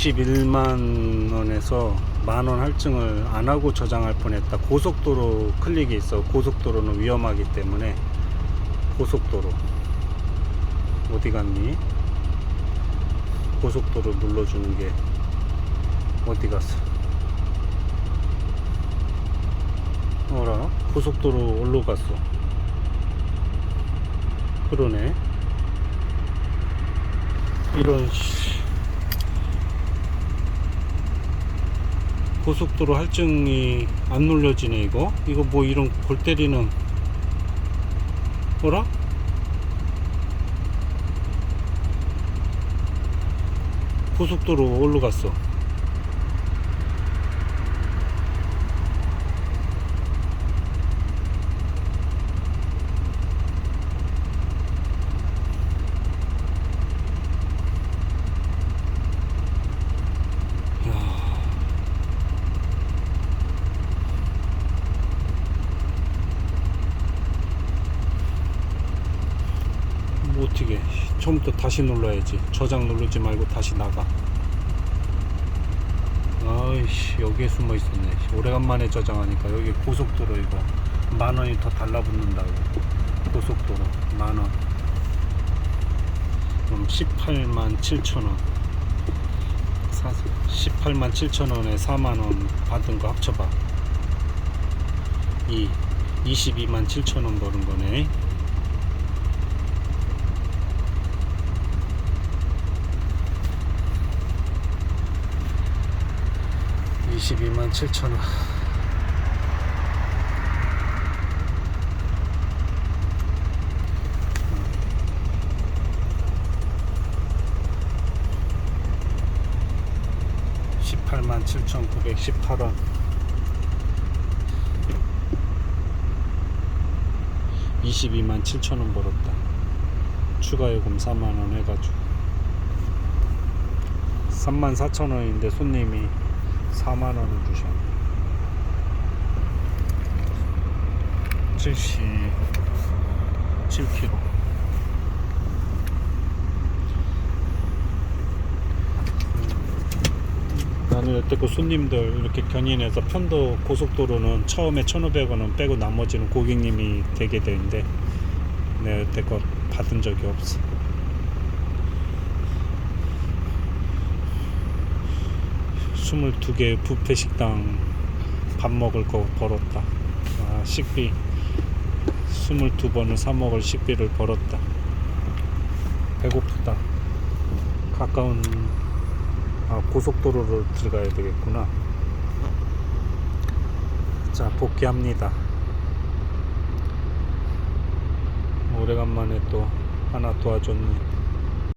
61만 원에서 만 원 할증을 안 하고 저장할 뻔했다. 고속도로 클릭이 있어. 고속도로는 위험하기 때문에 고속도로 어디 갔니? 고속도로 눌러주는 게 어디 갔어? 어라? 고속도로 올로 갔어. 그러네. 이런 씨. 고속도로 할증이 안 눌려지네 이거 이거 뭐 이런 골 때리는 뭐라? 고속도로 올로 갔어 야. 뭐 어떻게 처음부터 다시 눌러야지. 저장 누르지 말고 다시 나가. 아이씨 여기에 숨어 있었네. 오래간만에 저장하니까 여기 고속도로 이거 만 원이 더 달라붙는다고. 고속도로 만원. 그럼 18만 7천 원. 18만 7천 원에 4만 원 받은 거 합쳐봐. 이 22만 7천 원 버는 거네 22만 7천 원. (18만 7,918원) (22만 7천원) 벌었다. 추가 요금 (4만원) 해가지고. (3만 4천원인데) 손님이 4만 원을 주셨네. 77kg. 나는 여태껏 손님들 이렇게 견인해서 편도 고속도로는 처음에 1,500원은 빼고 나머지는 고객님이 되게 되는데 내가 여태껏 받은 적이 없어. 22개 뷔페 식당 밥 먹을 거 벌었다. 아, 식비 22번을 사 먹을 식비를 벌었다. 배고프다. 가까운 아, 고속도로로 들어가야 되겠구나. 자, 복귀합니다. 오래간만에 또 하나 도와줬네.